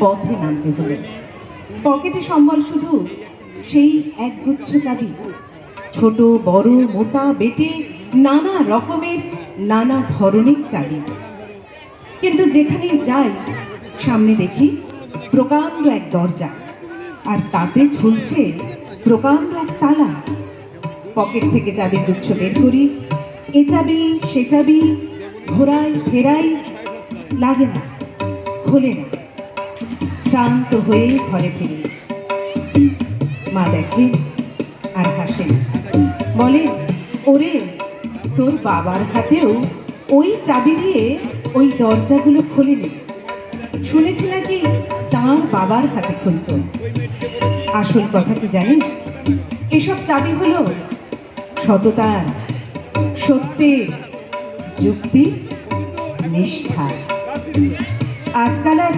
পথে নামতে হলো। পকেটে সম্বল শুধু সেই একগুচ্ছ চাবি। ছোট, বড়, মোটা, বেটে নানা রকমের নানা ধরনের চাবি। কিন্তু যেখানে যাই, সামনে দেখি প্রকাণ্ড এক দরজা। আর তাতে ঝুলছে প্রকাণ্ড এক তালা। পকেট থেকে চাবির গুচ্ছ বের করি। এ চাবি, সে চাবি ঘোরাই ফেরাই লাগে না, খোলে না। শ্রান্ত হয়ে ঘরে ফিরি। মা দেখে আর হাসেন বলে, ওরে, তোর বাবার হাতেও ওই চাবি দিয়ে ওই দরজাগুলো খুলে নে শুনেছি নাকি তার বাবার হাতে খুলত। আসল কথা কি জানিস? এসব চাবি হলো সততার সত্যের যুক্তির নিষ্ঠা। আজকাল আর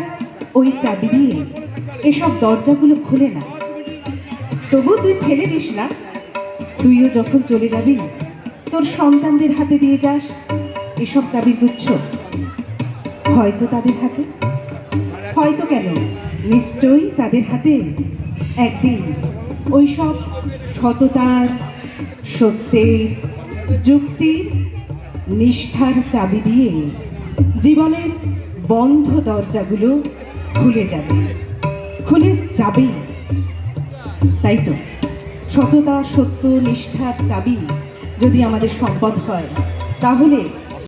ওই চাবি দিয়ে এসব দরজাগুলো খুলে না। তবু তুই ফেলে দিস না। তুইও যখন চলে যাবি, তোর সন্তানদের হাতে দিয়ে যাস এসব চাবির গুচ্ছ। হয়তো তাদের হাতে, হয়তো কেন, নিশ্চয়ই তাদের হাতে। একদিন ওই সব সততার, সত্যের, যুক্তির, নিষ্ঠার চাবি দিয়ে জীবনের বন্ধ দরজাগুলো খুলে যাবে। খুলে যাবেই। তাই তো? সততা, সত্য নিষ্ঠার চাবি যদি আমাদের সম্পদ হয়, তাহলে